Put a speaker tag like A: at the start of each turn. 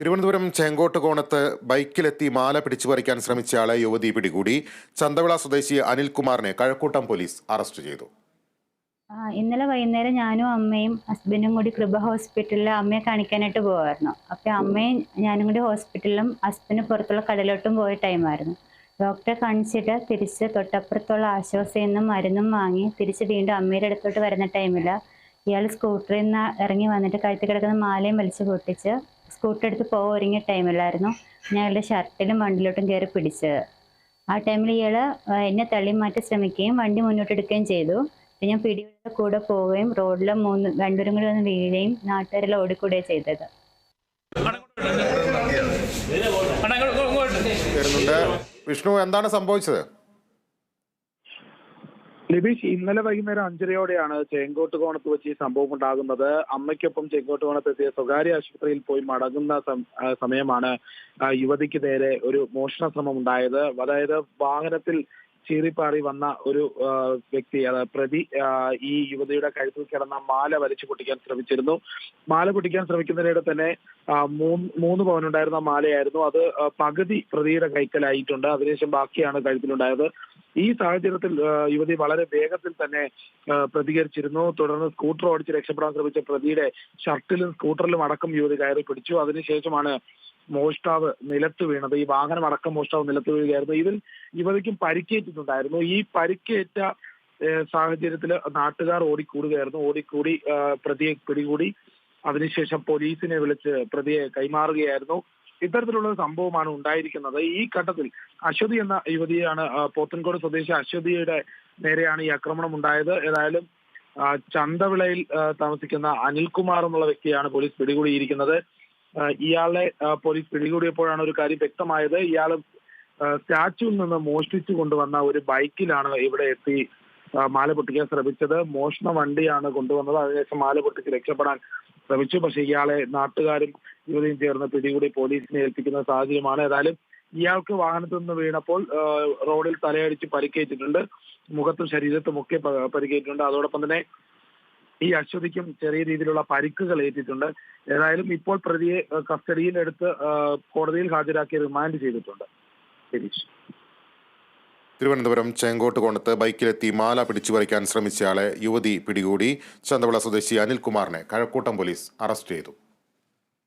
A: തിരുവനന്തപുരം ചേങ്കോട്ട് കോണത്ത് ബൈക്കിലെത്തി മാല പിടിച്ചു പറിക്കാൻ ശ്രമിച്ചയാളെ യുവതി പിടികൂടി. ചന്തവിള സ്വദേശി അനിൽകുമാറിനെ കഴക്കൂട്ടം പോലീസ് അറസ്റ്റ് ചെയ്തു.
B: ഇന്നലെ വൈകുന്നേരം ഞാനും അമ്മയും ഹസ്ബൻഡും കൂടി കൃപ ഹോസ്പിറ്റലിൽ അമ്മയെ കാണിക്കാനായിട്ട് പോവായിരുന്നു. അപ്പോൾ അമ്മയും ഞാനും കൂടി ഹോസ്പിറ്റലിലും ഹസ്ബൻഡ് പുറത്തുള്ള കടലോട്ടും പോയ ടൈമായിരുന്നു ഡോക്ടറെ കാണിച്ചിട്ട് തിരിച്ച് തൊട്ടപ്പുറത്തുള്ള ആശ്വാസയിൽ നിന്നും മരുന്നും വാങ്ങി തിരിച്ച് വീണ്ടും അമ്മയുടെ അടുത്തോട്ട് വരുന്ന ടൈമിൽ ഇയാൾ സ്കൂട്ടറിൽ നിന്ന് ഇറങ്ങി വന്നിട്ട് കഴുത്തി കിടക്കുന്ന മാലയും വലിച്ചു പൊട്ടിച്ച് സ്കൂട്ടർ എടുത്ത് പോകാൻ ഒരുങ്ങിയ ടൈമിലായിരുന്നു ഞങ്ങളുടെ ഷർട്ടിലും വണ്ടിയിലോട്ടും കയറി പിടിച്ചത് ആ ടൈമിൽ ഇയാൾ എന്നെ തള്ളി മാറ്റി ശ്രമിക്കുകയും വണ്ടി മുന്നോട്ട് മുന്നോട്ടെടുക്കുകയും ചെയ്തു. ഞാൻ പിടിയുടെ കൂടെ പോവുകയും റോഡിലെ മൂന്ന് രണ്ടുപേരും കൂടി വന്ന് വീഴുകയും നാട്ടുകാരെല്ലാം ഓടിക്കൂടുകയും ചെയ്തത്.
A: വിഷ്ണു എന്താണ് സംഭവിച്ചത്?
C: ലിബീഷ് ഇന്നലെ വൈകുന്നേരം അഞ്ചരയോടെയാണ് ചേങ്കോട്ട് കോണത്ത് വെച്ച് ഈ സംഭവം ഉണ്ടാകുന്നത്. അമ്മയ്ക്കൊപ്പം ചേങ്കോട്ട് കോണത്ത് എത്തിയ സ്വകാര്യ ആശുപത്രിയിൽ പോയി മടങ്ങുന്ന സമയമാണ് യുവതിക്ക് നേരെ ഒരു മോഷണ ശ്രമം ഉണ്ടായത്. അതായത് വാഹനത്തിൽ ചീറിപ്പാറി വന്ന ഒരു വ്യക്തി അതായത് പ്രതി ഈ യുവതിയുടെ കഴുത്തിൽ കിടന്ന മാല വലിച്ചു പൊട്ടിക്കാൻ ശ്രമിച്ചിരുന്നു. മാല പൊട്ടിക്കാൻ ശ്രമിക്കുന്നതിനിടെ തന്നെ മൂന്ന് പവനുണ്ടായിരുന്ന മാലയായിരുന്നു. അത് പകുതി പ്രതിയുടെ കൈക്കലായിട്ടുണ്ട്. അതിനുശേഷം ബാക്കിയാണ് കഴുത്തിലുണ്ടായത്. ഈ സാഹചര്യത്തിൽ യുവതി വളരെ വേഗത്തിൽ തന്നെ പ്രതികരിച്ചിരുന്നു. തുടർന്ന് സ്കൂട്ടർ ഓടിച്ച് രക്ഷപ്പെടാൻ ശ്രമിച്ച പ്രതിയുടെ ഷർട്ടിലും സ്കൂട്ടറിലും അടക്കം യുവതി കയറി പിടിച്ചു. അതിനുശേഷമാണ് മോഷ്ടാവ് നിലത്ത് വീണത്. ഈ വാഹനം അടക്കം മോഷ്ടാവ് നിലത്ത് വീഴുകയായിരുന്നു. ഇതിൽ യുവതിക്കും പരിക്കേറ്റിട്ടുണ്ടായിരുന്നു. ഈ പരിക്കേറ്റ സാഹചര്യത്തിൽ നാട്ടുകാർ ഓടിക്കൂടുകയായിരുന്നു. ഓടിക്കൂടി പ്രതിയെ പിടികൂടി. അതിനുശേഷം പോലീസിനെ വിളിച്ച് പ്രതിയെ കൈമാറുകയായിരുന്നു. ഇത്തരത്തിലുള്ള സംഭവമാണ് ഉണ്ടായിരിക്കുന്നത്. ഈ ഘട്ടത്തിൽ അശ്വതി എന്ന യുവതിയാണ് പോത്തൻകോട് സ്വദേശി അശ്വതിയുടെ നേരെയാണ് ഈ ആക്രമണം ഉണ്ടായത്. ഏതായാലും ചന്തവിളയിൽ താമസിക്കുന്ന അനിൽകുമാർ എന്നുള്ള വ്യക്തിയാണ് പോലീസ് പിടികൂടിയിരിക്കുന്നത്. ഇയാളെ പോലീസ് പിടികൂടിയപ്പോഴാണ് ഒരു കാര്യം വ്യക്തമായത്. ഇയാൾ സ്റ്റാച്ചുവിൽ നിന്ന് മോഷ്ടിച്ചു കൊണ്ടുവന്ന ഒരു ബൈക്കിലാണ് ഇവിടെ എത്തി മാല പൊട്ടിക്കാൻ ശ്രമിച്ചത്. മോഷണ വണ്ടിയാണ് കൊണ്ടുവന്നത്. അതിനുശേഷം മാല പൊട്ടിച്ച് രക്ഷപ്പെടാൻ ശ്രമിച്ചു. പക്ഷേ ഇയാളെ നാട്ടുകാരും യുവതിയും ചേർന്ന് പിടികൂടി പോലീസിനെ ഏൽപ്പിക്കുന്ന സാഹചര്യമാണ്. ഏതായാലും ഇയാൾക്ക് വാഹനത്തിൽ നിന്ന് വീണപ്പോൾ റോഡിൽ തലയടിച്ച് പരിക്കേറ്റിട്ടുണ്ട്. മുഖത്തും ശരീരത്തും ഒക്കെ പരിക്കേറ്റിട്ടുണ്ട്. അതോടൊപ്പം തന്നെ ഈ അശ്വതിക്കും ചെറിയ രീതിയിലുള്ള പരിക്കുകൾ ഏറ്റിട്ടുണ്ട്. ഏതായാലും ഇപ്പോൾ പ്രതിയെ കസ്റ്റഡിയിലെടുത്ത് കോടതിയിൽ ഹാജരാക്കി റിമാൻഡ് ചെയ്തിട്ടുണ്ട്. ശരീഷ്.
A: തിരുവനന്തപുരം ചേങ്കോട്ട് കൊണ്ടത്ത് ബൈക്കിലെത്തി മാല പിടിച്ചു പറിക്കാൻ ശ്രമിച്ചയാളെ യുവതി പിടികൂടി ചന്തവിള സ്വദേശി അനിൽകുമാറിനെ കഴക്കൂട്ടം പോലീസ് അറസ്റ്റ് ചെയ്തു.